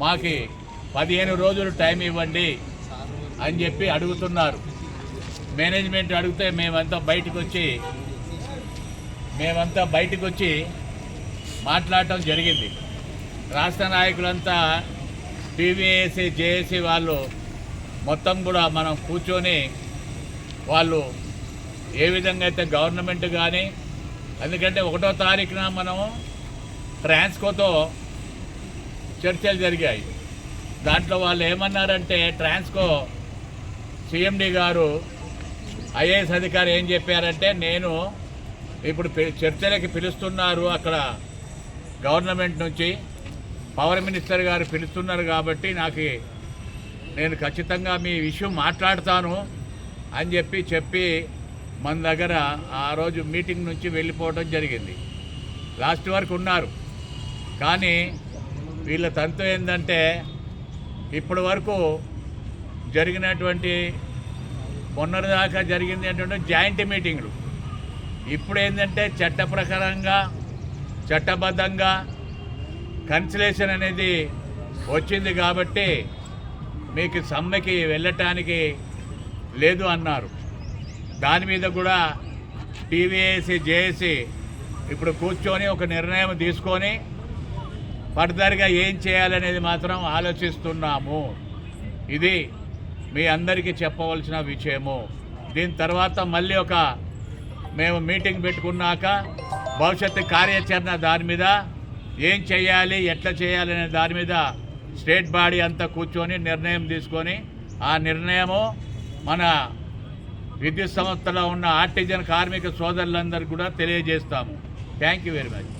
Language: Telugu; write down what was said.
మాకి పదిహేను రోజులు టైం ఇవ్వండి అని చెప్పి అడుగుతున్నారు. మేనేజ్మెంట్ అడిగితే మేమంతా బయటకు వచ్చి మేమంతా బయటకు వచ్చి మాట్లాడటం జరిగింది. రాష్ట్ర నాయకులంతా టీవీఏసీ జేఏసీ వాళ్ళు మొత్తం కూడా మనం కూర్చొని వాళ్ళు ఏ విధంగా అయితే గవర్నమెంట్ కానీ ఎందుకంటే ఒకటో తారీఖున మనం ట్రాన్స్కోతో చర్చలు జరిగాయి. దాంట్లో వాళ్ళు ఏమన్నారంటే ట్రాన్స్కో సిఎండి గారు ఐఏఎస్ అధికారి ఏం చెప్పారంటే నేను ఇప్పుడు చర్చలకి పిలుస్తున్నారు అక్కడ గవర్నమెంట్ నుంచి. పవర్ మినిస్టర్ గారు పిలుస్తున్నారు కాబట్టి నాకు నేను ఖచ్చితంగా మీ విషయం మాట్లాడతాను అని చెప్పి చెప్పి మన దగ్గర ఆ రోజు మీటింగ్ నుంచి వెళ్ళిపోవడం జరిగింది. లాస్ట్ వరకు ఉన్నారు. కానీ వీళ్ళ తంతు ఏంటంటే ఇప్పటి వరకు జరిగినటువంటి మొన్నటిదాకా జరిగింది ఏంటంటే జాయింట్ మీటింగ్లు. ఇప్పుడు ఏంటంటే చట్ట ప్రకారంగా చట్టబద్ధంగా కన్సలేషన్ అనేది వచ్చింది కాబట్టి మీకు సమ్మెకి వెళ్ళటానికి లేదు అన్నారు. దాని మీద కూడా టీవీఏసీ జేఏసీ ఇప్పుడు కూర్చొని ఒక నిర్ణయం తీసుకొని ఫర్దర్గా ఏం చేయాలనేది మాత్రం ఆలోచిస్తున్నాము. ఇది మీ అందరికీ చెప్పవలసిన విషయము. దీని తర్వాత మళ్ళీ ఒక మేము మీటింగ్ పెట్టుకున్నాక భవిష్యత్తు కార్యాచరణ దాని మీద ఏం చేయాలి ఎట్లా చేయాలి అనే దాని మీద స్టేట్ బాడీ అంతా కూర్చొని నిర్ణయం తీసుకొని ఆ నిర్ణయము మన విద్యుత్ సంస్థలో ఉన్న ఆర్టిజన్ కార్మిక సోదరులందరికీ కూడా తెలియజేస్తాము. Thank you very much